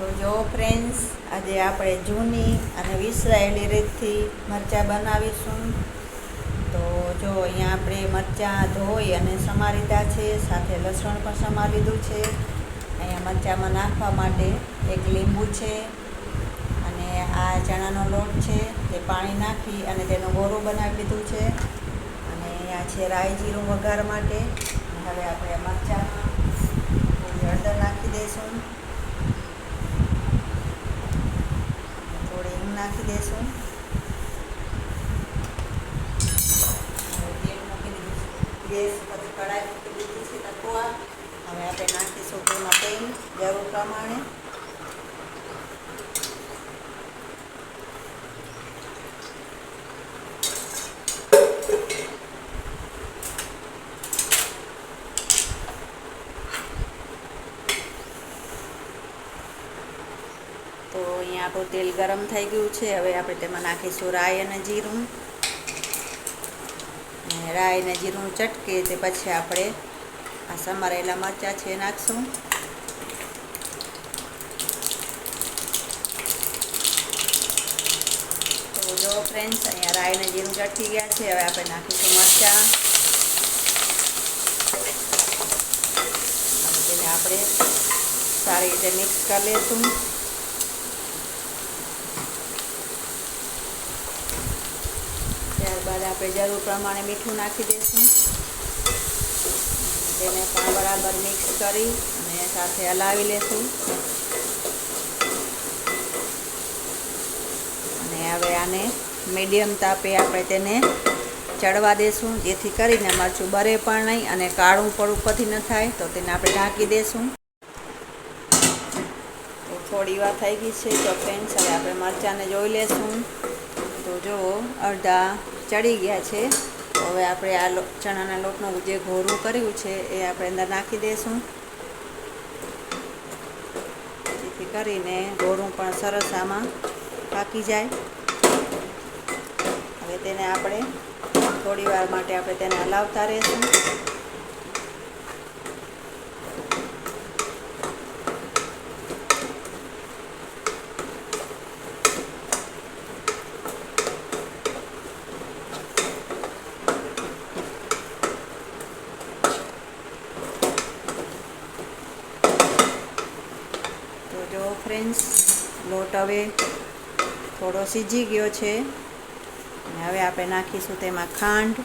તો જો ફ્રેન્ડ્સ આજે આપણે જૂની અને વિસરાયેલી રીતથી મરચાં બનાવીશું. તો જો અહીંયા આપણે મરચાં ધોઈ અને લીધા છે, સાથે લસણ પણ સમારી લીધું છે. અહીંયા મરચાંમાં નાખવા માટે એક લીંબુ છે અને આ ચણાનો લોટ છે તે પાણી નાખી અને તેનો ગોરો બનાવી લીધું છે. અને અહીંયા છે રાઈ જીરું વઘાર માટે. હવે આપણે મરચાંમાં થોડી હળદર નાખી દઈશું. થોડી હિંગ નાખી દઈશું તેલ મૂકી દીધું ગેસ પછી કઢાઈ મૂકી દીધી છે તકવા હવે આપણે નાખીશું તેમાં તેલ જરૂર પ્રમાણે તો અહીંયા આપણું તેલ ગરમ થઈ ગયું છે. હવે આપણે તેમાં નાખીશું રાઈ અને જીરું. રાઈ અને જીરું ચટકે તે પછી આપણે આ સમારેલા મરચાં છે નાખશું. તો જો ફ્રેન્ડ્સ, અહીંયા રાઈ અને જીરું ચટકી ગયા છે. હવે આપણે નાખીશું મરચાં. આપણે સારી રીતે મિક્સ કરી લઈશું ત્યારબાદ આપણે જરૂર પ્રમાણે મીઠું નાખી દઈશું તેને પણ બરાબર મિક્સ કરી અને સાથે હલાવી લેશું. અને હવે આને મીડિયમ તાપે આપણે તેને ચડવા દેશું, જેથી કરીને મરચું બરે પણ નહીં અને કાળું પણ ઉપરથી ન થાય, તો તેને આપણે ઢાંકી દેશું. થોડી વાર થઈ ગઈ છે, તો ફ્રેન્ડ્સ હવે આપણે મરચાંને જોઈ લેશું. તો જો અડધા ચડી ગયા છે. તો હવે આપણે આ ચણાના લોટનું જે ઘોરું કર્યું છે એ આપણે અંદર નાખી દઈશું જેથી કરીને ઘોરું પણ સરસ આમાં પાકી જાય. હવે તેને આપણે થોડી વાર માટે આપણે તેને હલાવતા રહીશું. તો જો ફ્રેન્ડ્સ લોટ હવે થોડો સીજી ગયો છે. અને હવે આપણે નાખીશું તેમાં ખાંડ.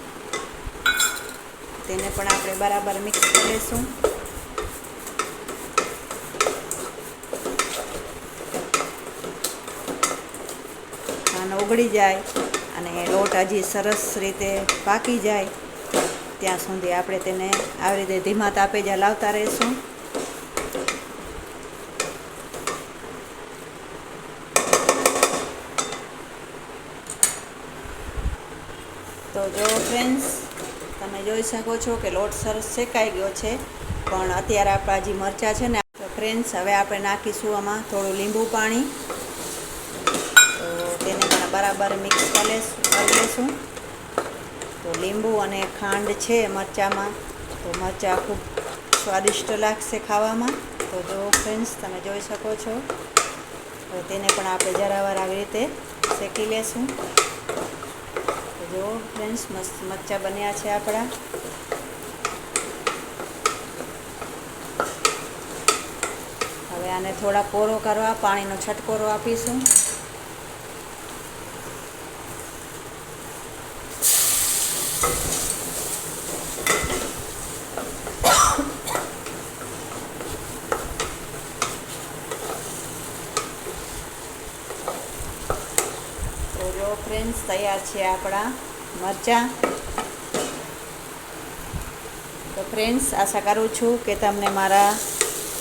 તેને પણ આપણે બરાબર મિક્સ કરી લઈશું ખાંડ ઓગળી જાય અને લોટ હજી સરસ રીતે પાકી જાય. ત્યાં સુધી આપણે તેને આવી રીતે ધીમા તાપે જ હલાવતા રહીશું. તો જો ફ્રેન્ડ્સ તમે જોઈ શકો છો કે લોટ સરસ શેકાઈ ગયો છે, પણ અત્યારે આપણા જે મરચાં છે ને, તો ફ્રેન્ડ્સ હવે આપણે નાખીશું આમાં થોડું લીંબુ પાણી. તો તેને પણ બરાબર મિક્સ કરી લઈશું તો લીંબુ અને ખાંડ છે મરચાંમાં, તો મરચાં ખૂબ સ્વાદિષ્ટ લાગશે ખાવામાં. તો જો ફ્રેન્ડ્સ તમે જોઈ શકો છો. તો તેને પણ આપણે જરાવાર આવી રીતે શેકી લેશું. જો ફ્રેન્ડ્સ મસ્ત મરચાં બન્યા છે આપણા. હવે આને થોડા કોરો કરવા, પાણીનો છટકોરો આપીશું તો જો ફ્રેન્ડ્સ તૈયાર છે આપણા મરચાં. તો ફ્રેન્ડ્સ, આશા કરું છું કે તમને મારા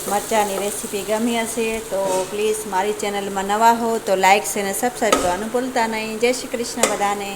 મરચાંની રેસીપી ગમી હશે. તો પ્લીઝ મારી ચેનલમાં નવા હો તો લાઇક્સ અને સબસ્ક્રાઈબ કરવાનું ભૂલતા નહીં. જય શ્રી કૃષ્ણ બધાને.